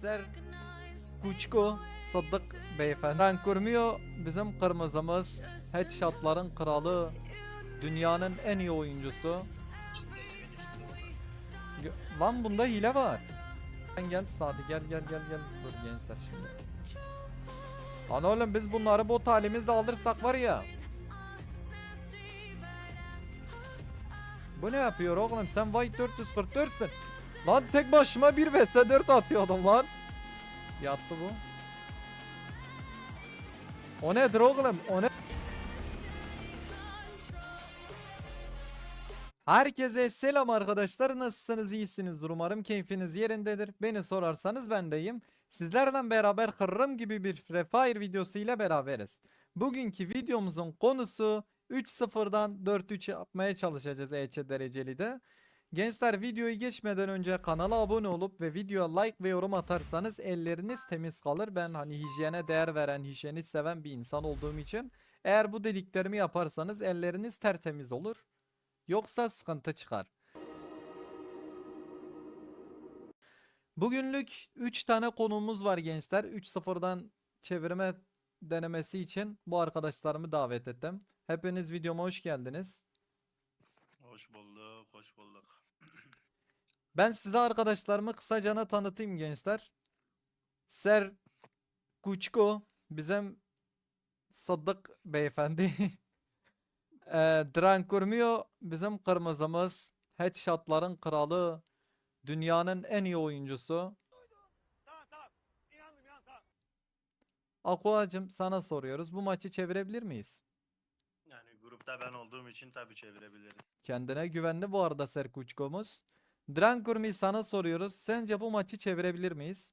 Ser Kuçko Sıddık beyefendi. Ben kurmuyor bizim kırmızımız. Headshotların kralı. Dünyanın en iyi oyuncusu. Lan bunda hile var. Sen gel Sadi gel gel gel gel. Dur gençler şimdi. Lan oğlum biz bunları bot halimizde alırsak var ya. Bu ne yapıyor oğlum? Sen White 444'sün. Lan tek başıma bir vs 4 atıyordum lan. Yattı bu. O nedir oğlum? O ne? Herkese selam arkadaşlar. Nasılsınız? İyisiniz. Umarım keyfiniz yerindedir. Beni sorarsanız ben deyim. Sizlerle beraber hırrım gibi bir Free Fire videosu ile beraberiz. Bugünkü videomuzun konusu 3-0'dan 4-3 yapmaya çalışacağız EÇ dereceli de. Gençler videoyu geçmeden önce kanala abone olup ve videoya like ve yorum atarsanız elleriniz temiz kalır. Ben hani hijyene değer veren, hijyeni seven bir insan olduğum için eğer bu dediklerimi yaparsanız elleriniz tertemiz olur. Yoksa sıkıntı çıkar. Bugünlük 3 tane konuğumuz var gençler. 3-0'dan çevirme denemesi için bu arkadaşlarımı davet ettim. Hepiniz videoma hoş geldiniz. Hoş bulduk, hoş bulduk. Ben size arkadaşlarımı kısacana tanıtayım gençler. Ser Kuçko bizim Sadık beyefendi. Eee Dran Kurmuyor bizim kırmızımız. Headshotların kralı. Dünyanın en iyi oyuncusu. Aqua'cım sana soruyoruz. Bu maçı çevirebilir miyiz? Yani grupta ben olduğum için tabii çevirebiliriz. Kendine güvenli bu arada Serkuçko'muz. Dran Kurmi'yi sana soruyoruz. Sence bu maçı çevirebilir miyiz?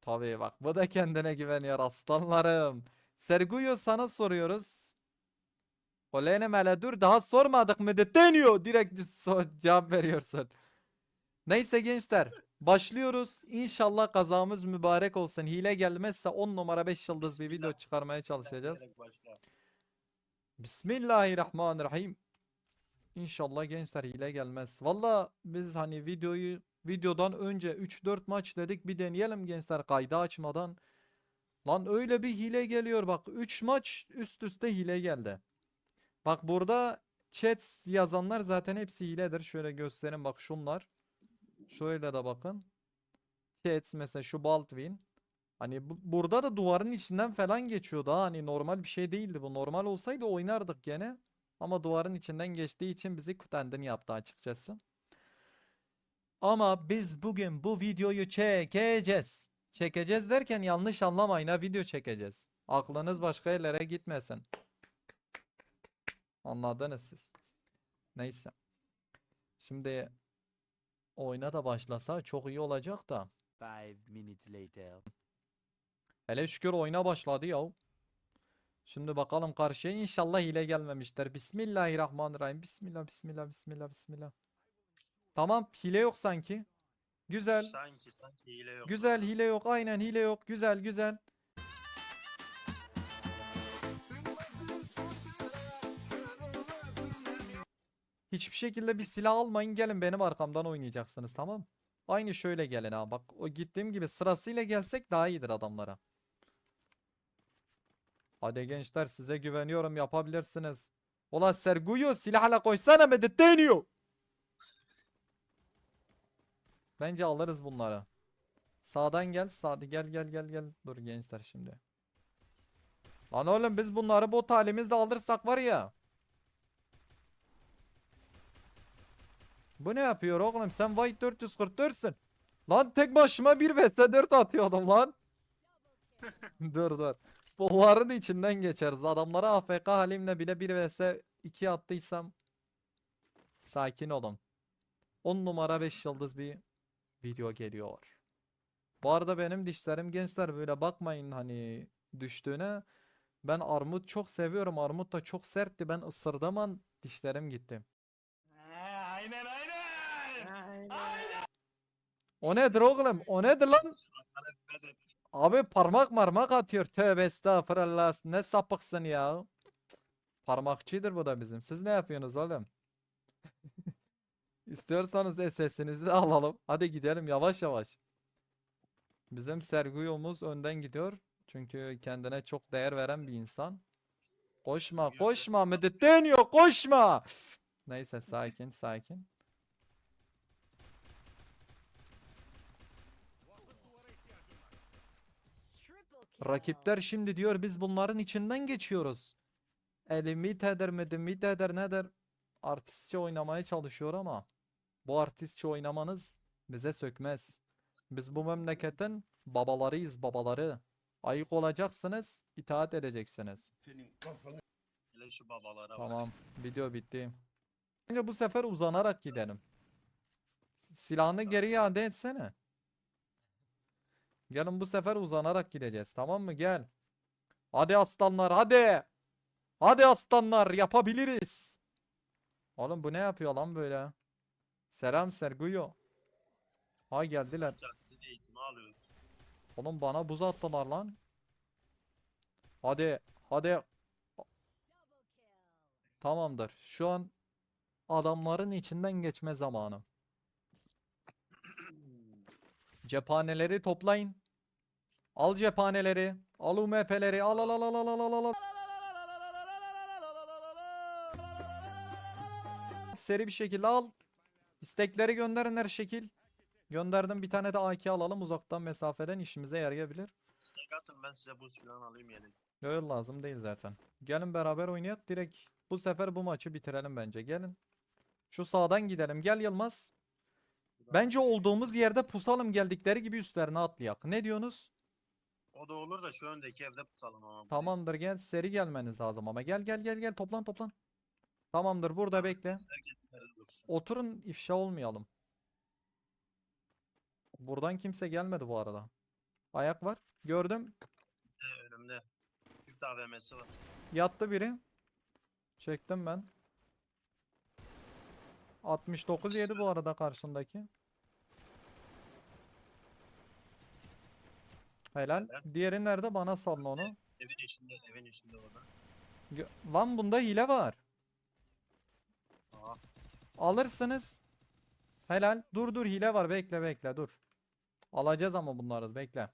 Tabii bak bu da kendine güveniyor aslanlarım. Serguyo sana soruyoruz. Olene mele dur daha sormadık mı de deniyor. Direkt so- cevap veriyorsun. Neyse gençler başlıyoruz. İnşallah kazamız mübarek olsun. Hile gelmezse 10 numara 5 yıldız bir video çıkarmaya çalışacağız. Bismillahirrahmanirrahim. İnşallah gençler hile gelmez. Valla biz hani videoyu videodan önce 3-4 maç dedik bir deneyelim gençler kaydı açmadan. Lan öyle bir hile geliyor bak 3 maç üst üste hile geldi. Bak burada chat yazanlar zaten hepsi hiledir. Şöyle göstereyim bak şunlar. Şöyle de bakın. Chat mesela şu Baldwin. Hani bu- burada da duvarın içinden falan geçiyordu ha. Hani normal bir şey değildi bu. Normal olsaydı oynardık gene. Ama duvarın içinden geçtiği için bizi kutendin yaptı açıkçası. Ama biz bugün bu videoyu çekeceğiz. Çekeceğiz derken yanlış anlamayın ha video çekeceğiz. Aklınız başka yerlere gitmesin. Anladınız siz. Neyse. Şimdi oyuna da başlasa çok iyi olacak da. Five minutes later. Hele şükür oyuna başladı ya. Şimdi bakalım karşıya inşallah hile gelmemişler. Bismillahirrahmanirrahim. Bismillah, bismillah, bismillah, bismillah. Tamam, hile yok sanki. Güzel, Sanki sanki hile yok. güzel hile yok. Aynen hile yok. Güzel, güzel. Hiçbir şekilde bir silah almayın. Gelin benim arkamdan oynayacaksınız, tamam? Aynı şöyle gelin ha. Bak o gittiğim gibi sırasıyla gelsek daha iyidir adamlara. Hadi gençler size güveniyorum yapabilirsiniz. Ola Serguyo silahla koysana medet deniyor. Bence alırız bunları. Sağdan gel. Sağda gel gel gel gel. Dur gençler şimdi. Lan oğlum biz bunları bot halimizde alırsak var ya. Bu ne yapıyor oğlum? Sen White 444'sün. Lan tek başıma bir vs 4 atıyordum lan. dur dur. Bunların içinden geçeriz. Adamlara AFK halimle bile 1 vs 2 attıysam sakin olun. 10 numara 5 yıldız bir video geliyor. Bu arada benim dişlerim gençler böyle bakmayın hani düştüğüne. Ben armut çok seviyorum. Armut da çok sertti. Ben ısırdığım an dişlerim gitti. Aynen aynen. O nedir oğlum? O nedir lan? Abi parmak marmak atıyor. Tövbe estağfurullah. Ne sapıksın ya. Parmakçıdır bu da bizim. Siz ne yapıyorsunuz oğlum? İstiyorsanız SS'inizi de alalım. Hadi gidelim yavaş yavaş. Bizim Sergio'muz önden gidiyor. Çünkü kendine çok değer veren bir insan. Koşma, koşma, Mediterranean koşma. Neyse sakin, sakin. Rakipler şimdi diyor biz bunların içinden geçiyoruz. Elimit eder medimit eder ne der. Artistçe oynamaya çalışıyor ama bu artistçe oynamanız bize sökmez. Biz bu memleketin babalarıyız babaları. Ayık olacaksınız, itaat edeceksiniz. Hele şu babalara bak. Tamam, video bitti. Bence bu sefer uzanarak gidelim. Silahını geri iade etsene. Gelin bu sefer uzanarak gideceğiz, tamam mı? Gel. Hadi aslanlar, hadi. Hadi aslanlar, yapabiliriz. Oğlum bu ne yapıyor lan böyle? Selam Serguyo. Ha geldiler. Oğlum bana buz attılar lan. Hadi, hadi. Tamamdır. Şu an adamların içinden geçme zamanı. Cephaneleri toplayın. Al cephaneleri. Al UMP'leri. Al al al al al al al al. Seri bir şekilde al. İstekleri gönderin her şekil. Gönderdim bir tane de AK alalım uzaktan mesafeden işimize yarayabilir. İstek atın ben size buz falan alayım yelek. Yok lazım değil zaten. Gelin beraber oynayalım. Direkt bu sefer bu maçı bitirelim bence. Gelin. Şu sağdan gidelim. Gel Yılmaz. Bence olduğumuz yerde pusalım geldikleri gibi üstlerine atlayak. Ne diyorsunuz? O da olur da şu öndeki evde pusalım ama. Tamamdır gel. Seri gelmeniz lazım ama. Gel gel gel gel. Toplan toplan. Tamamdır burada bekle. Oturun ifşa olmayalım. Buradan kimse gelmedi bu arada. Ayak var. Gördüm. Ee, önümde. Türk AVM'si var. Yattı biri. Çektim ben. 69 yedi bu arada karşındaki. Helal. Diğeri nerede? Bana salın onu. Evin içinde, evin içinde orada. Gö- Lan bunda hile var. Aa, Alırsınız. Helal. Dur dur hile var. Bekle bekle dur. Alacağız ama bunları bekle.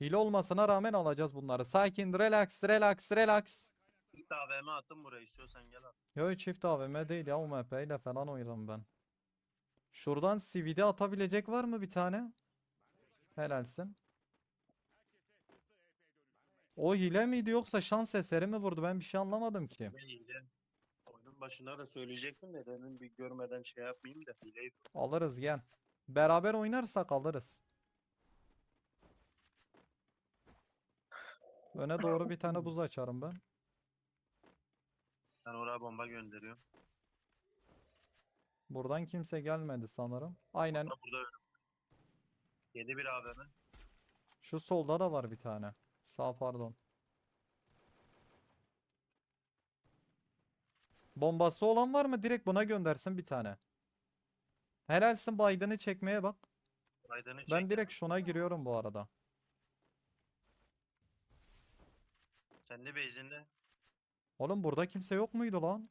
Hile olmasına rağmen alacağız bunları. Sakin, relax, relax, relax. Türk AVM attım buraya istiyorsan gel at. Yo çift AVM değil ya UMP ile falan oynadım ben. Şuradan CVD atabilecek var mı bir tane? Helalsin. O hile miydi yoksa şans eseri mi vurdu? Ben bir şey anlamadım ki. Hile? Oyunun başında da söyleyecektim de demin bir görmeden şey yapmayayım da hileyi Alırız gel. Beraber oynarsak alırız. Öne doğru bir tane buz açarım ben. ben oraya bomba gönderiyorum. Buradan kimse gelmedi sanırım. Aynen Burada burada önüm. 7 bir AVM. şu solda da var bir tane. Sağ pardon. Bombası olan var mı? Direkt buna göndersin bir tane. Helalsin Biden'ı çekmeye bak. Ben çek. direkt şuna giriyorum bu arada. Kendi base'inde. Oğlum burada kimse yok muydu lan?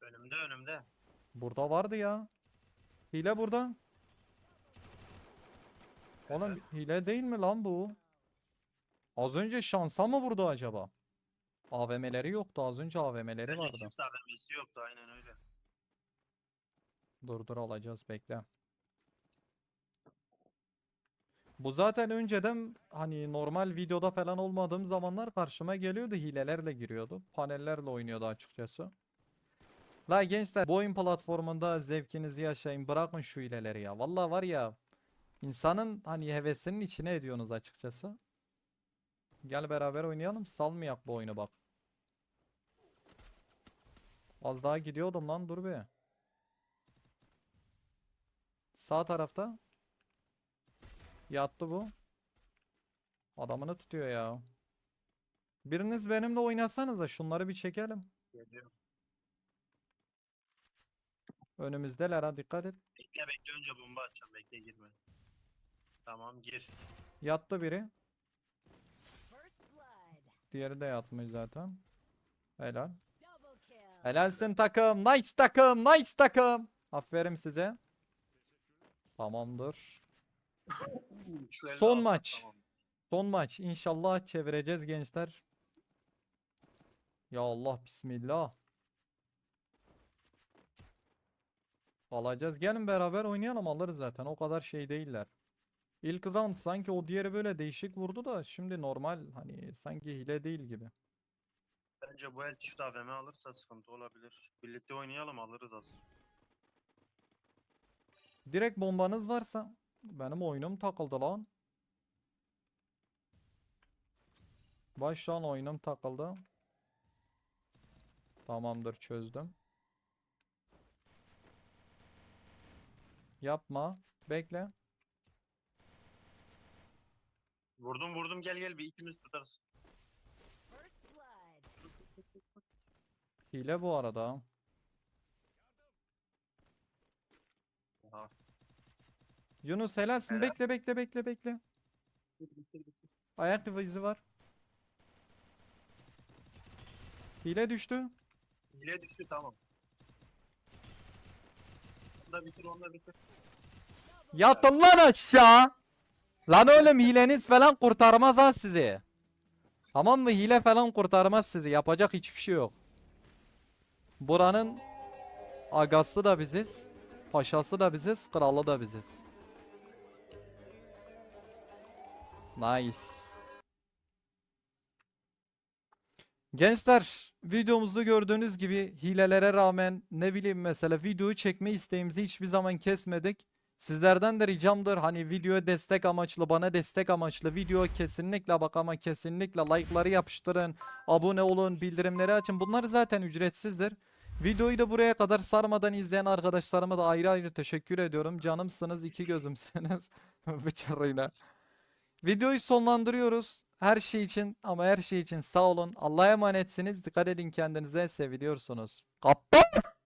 Önümde önümde. Burada vardı ya. Hile burada. Oğlum hile değil mi lan bu? Az önce şansa mı vurdu acaba? AVM'leri yoktu. Az önce AVM'leri Bence vardı. çift AVM'si yoktu aynen öyle. Dur dur alacağız bekle. Bu zaten önceden hani normal videoda falan olmadığım zamanlar karşıma geliyordu. Hilelerle giriyordu. Panellerle oynuyordu açıkçası. La gençler bu oyun platformunda zevkinizi yaşayın. Bırakın şu hileleri ya. Vallahi var ya insanın hani hevesinin içine ediyorsunuz açıkçası. Gel beraber oynayalım. Salmayak bu oyunu bak. Az daha gidiyordum lan dur be. Sağ tarafta. Yattı bu. Adamını tutuyor ya. Biriniz benimle oynasanıza şunları bir çekelim. Geliyorum. Önümüzdeler ha dikkat et. Bekle bekle önce bomba atacağım bekle girme. Tamam gir. Yattı biri. Diğeri de yatmış zaten. Helal. Helalsin takım. Nice takım. Nice takım. Aferin size. Tamamdır. Son maç. tamam. Son maç. İnşallah çevireceğiz gençler. Ya Allah bismillah. Alacağız. Gelin beraber oynayalım alırız zaten. O kadar şey değiller. İlk round sanki o diğeri böyle değişik vurdu da şimdi normal hani sanki hile değil gibi. Bence bu el çift AVM alırsa sıkıntı olabilir. Birlikte oynayalım alırız aslında. Direkt bombanız varsa benim oyunum takıldı lan. Baştan oyunum takıldı. Tamamdır çözdüm. Yapma. Bekle. Vurdum vurdum gel gel bir ikimiz tutarız. First blood. Hile bu arada. Aha. Yunus helalsin. Helal. Bekle bekle bekle bekle. Ayak izi var. Hile düştü. Hile düştü tamam. Onu da bitir onu da bitir. Yatın lan aşağı. Lan oğlum hileniz falan kurtarmaz ha sizi. Tamam mı? Hile falan kurtarmaz sizi. Yapacak hiçbir şey yok. Buranın agası da biziz. Paşası da biziz. Kralı da biziz. Nice. Gençler videomuzda gördüğünüz gibi hilelere rağmen ne bileyim mesela videoyu çekme isteğimizi hiçbir zaman kesmedik. Sizlerden de ricamdır hani videoya destek amaçlı bana destek amaçlı video kesinlikle bak ama kesinlikle like'ları yapıştırın. Abone olun bildirimleri açın bunlar zaten ücretsizdir. Videoyu da buraya kadar sarmadan izleyen arkadaşlarıma da ayrı ayrı teşekkür ediyorum. Canımsınız iki gözümsünüz. Bıçarıyla. Videoyu sonlandırıyoruz. Her şey için ama her şey için sağ olun. Allah'a emanetsiniz. Dikkat edin kendinize. Seviliyorsunuz. Kapat.